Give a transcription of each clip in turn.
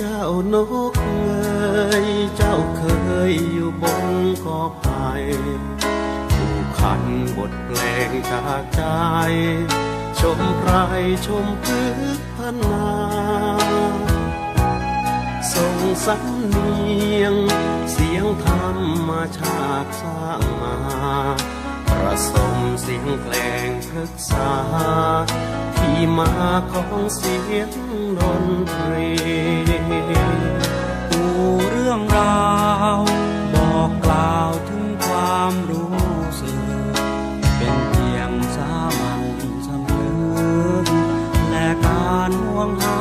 จ้านกเอ๋ยเจ้าเคยอยู่บนกอไผ่ผู้ขันบทเพลงจากใจ ชมไพรชมพึกพนนาส่งสำเนียง เสียงธรรมชาติสร้างมาประสมเสียงเพลงพฤกษา ที่มาของเสียงดนตรีปูเรื่องราวบอกกล่าวถึงความรู้สึก เป็นเพียงสามัญสำนึกและการห่วงหา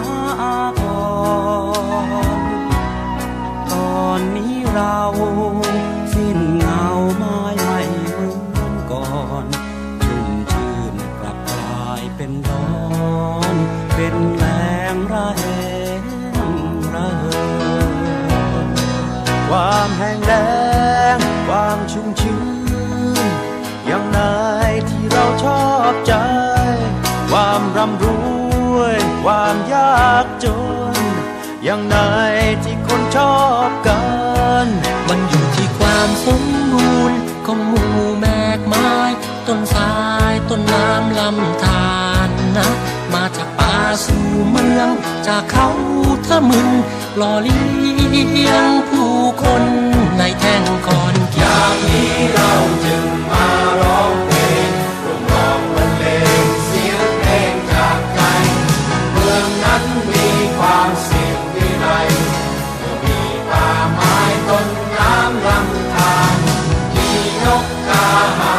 ความแห้งแล้งความชุ่มชื้นอย่างไหนที่เราชอบใจ ความร่ำรวย ความยากจน อย่างไหนที่คนชอบกัน มันอยู่ที่ความสมบูรณ์ของหมู่แมกไม้ต้นสายต้นน้ำลำธารนะ มาจากป่าสู่เมือง จากเขาทะมึนหล่อเลี้ยงผู้ มี